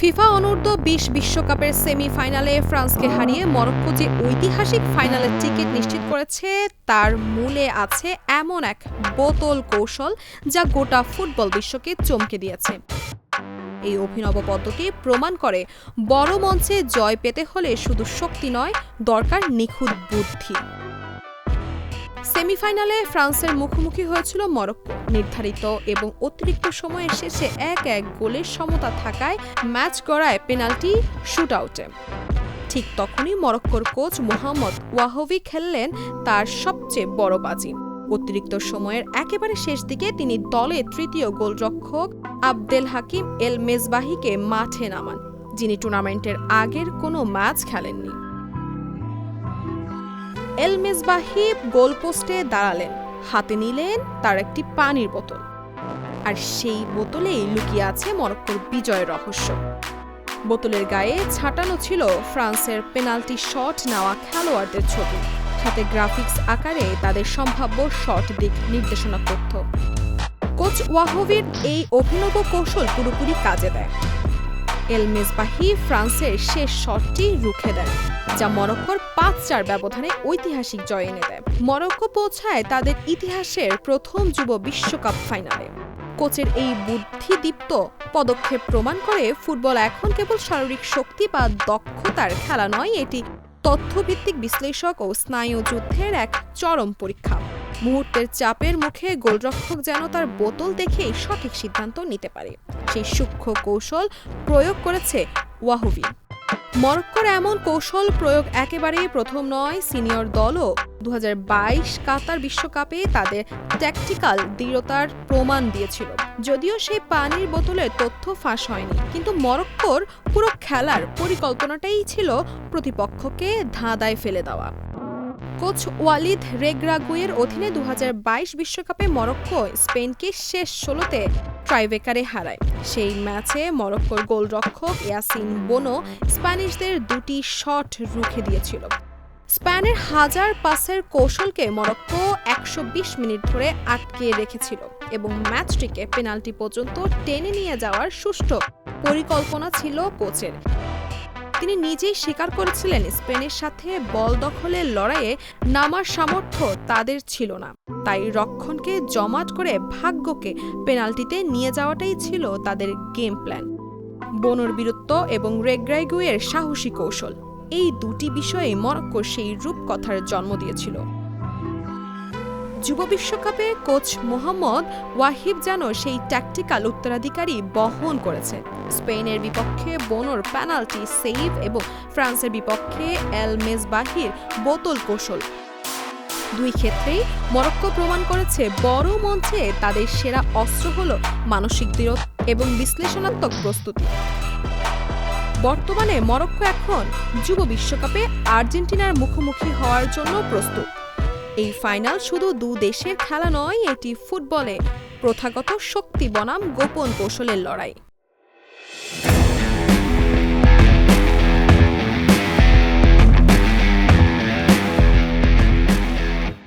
FIFA অনূর্ধ্ব বিশ বিশ্বকাপের সেমিফাইনালে ফ্রান্সকে হারিয়ে মরক্কো যে ঐতিহাসিক ফাইনালের টিকিট নিশ্চিত করেছে, তার মূলে আছে এমন এক বোতল কৌশল যা গোটা ফুটবল বিশ্বকে চমকে দিয়েছে। এই অভিনব পদ্ধতি প্রমাণ করে বড় মঞ্চে জয় পেতে হলে শুধু শক্তি নয়, দরকার নিখুঁত বুদ্ধি। সেমিফাইনালে ফ্রান্সের মুখোমুখি হয়েছিল মরক্কো। নির্ধারিত এবং অতিরিক্ত সময়ের শেষে এক এক গোলের সমতা থাকায় ম্যাচ গড়ায় পেনাল্টি শুট আউটে ঠিক তখনই মরক্কোর কোচ মোহাম্মদ ওয়াহবি খেললেন তার সবচেয়ে বড় বাজি। অতিরিক্ত সময়ের একেবারে শেষ দিকে তিনি দলের তৃতীয় গোলরক্ষক আবদেল হাকিম এল মেজবাহিকে মাঠে নামান, যিনি টুর্নামেন্টের আগের কোনো ম্যাচ খেলেননি। এল মেজবাহি গোলপোস্টে দাঁড়ালেন। হাতে নিলেন তার একটি পানির বোতল। আর সেই বোতলেই লুকিয়ে আছে মরক্কোর বিজয়ের রহস্য। বোতলের গায়ে ছাটানো ছিল ফ্রান্সের পেনাল্টি শট নেওয়া খেলোয়াড়দের ছবি। সাথে গ্রাফিক্স আকারে তাদের সম্ভাব্য শট দিক নির্দেশনা তথ্য। কোচ ওয়াহবির এই অভিনব কৌশল পুরোপুরি কাজে দেয়। এল মেজবাহি ফ্রান্সের শেষ শটটি রুখে দেন যা মরক্কোর পাঁচ চার ব্যবধানে ঐতিহাসিক জয় এনে দেয়। মরক্কো পৌঁছায় তাদের ইতিহাসের প্রথম যুব বিশ্বকাপ ফাইনালে। কোচের এই বুদ্ধিদীপ্ত পদক্ষেপ প্রমাণ করে ফুটবল এখন কেবল শারীরিক শক্তি বা দক্ষতার খেলা নয়, এটি তথ্যভিত্তিক বিশ্লেষক ও স্নায়ু যুদ্ধের এক চরম পরীক্ষা। মুহূর্তের চাপের মুখে গোলরক্ষক যেন তার বোতল দেখেই সঠিক সিদ্ধান্ত নিতে পারে। সেই সূক্ষ্ম কৌশল প্রয়োগ করেছে ওয়াহুবি। মরক্কোর এমন কৌশল প্রয়োগ একেবারেই প্রথম নয়, সিনিয়র দলও। দু হাজার বাইশ কাতার বিশ্বকাপে তাদের ট্যাকটিক্যাল দৃঢ়তার প্রমাণ দিয়েছিল। যদিও সেই পানির বোতলের তথ্য ফাঁস হয়নি, কিন্তু মরক্কোর পুরো খেলার পরিকল্পনাটাই ছিল প্রতিপক্ষকে ধাঁধায় ফেলে দেওয়া। কোচ ওয়ালিদ রেগ্রাগুয়ের অধীনে দু বিশ্বকাপে মরক্কো স্পেনকে শেষ ষোলোতে ট্রাইবেকারে হারায়। সেই ম্যাচে মরক্কোর গোলরক্ষক ইয়াসিন বোনো স্প্যানিশদের দুটি শট রুখে দিয়েছিল। স্প্যানের হাজার পাসের কৌশলকে মরক্কো একশো বিশ মিনিট ধরে আটকে রেখেছিল এবং ম্যাচটিকে পেনাল্টি পর্যন্ত টেনে নিয়ে যাওয়ার সুষ্ঠু পরিকল্পনা ছিল কোচের। তিনি নিজেই স্বীকার করেছিলেন, স্পেনের সাথে বল দখলের লড়াইয়ে নামার সামর্থ্য তাদের ছিল না। তাই রক্ষণকে জমাট করে ভাগ্যকে পেনাল্টিতে নিয়ে যাওয়াটাই ছিল তাদের গেম প্ল্যান বনর বীরত্ব এবং রেগ্রাইগুয়ের সাহসী কৌশল, এই দুটি বিষয়ে মরক্কোর সেই রূপকথার জন্ম দিয়েছিল। যুব বিশ্বকাপে কোচ মোহাম্মদ ওয়াহিব যেন সেই ট্যাকটিক্যাল উত্তরাধিকারী বহন করেছে। স্পেনের বিপক্ষে বোনোর পেনাল্টি সেভ এবং ফ্রান্সের বিপক্ষে এল মেজবাহির বোতল কৌশল দুই ক্ষেত্রেই মরক্কো প্রমাণ করেছে বড় মঞ্চে তাদের সেরা অস্ত্র হল মানসিক দৃঢ় এবং বিশ্লেষণাত্মক প্রস্তুতি। বর্তমানে মরক্কো এখন যুব বিশ্বকাপে আর্জেন্টিনার মুখোমুখি হওয়ার জন্য প্রস্তুত। এই ফাইনাল শুধু দু দেশের খেলা নয়, এটি ফুটবলে প্রথাগত শক্তি বনাম গোপন কৌশলের লড়াই।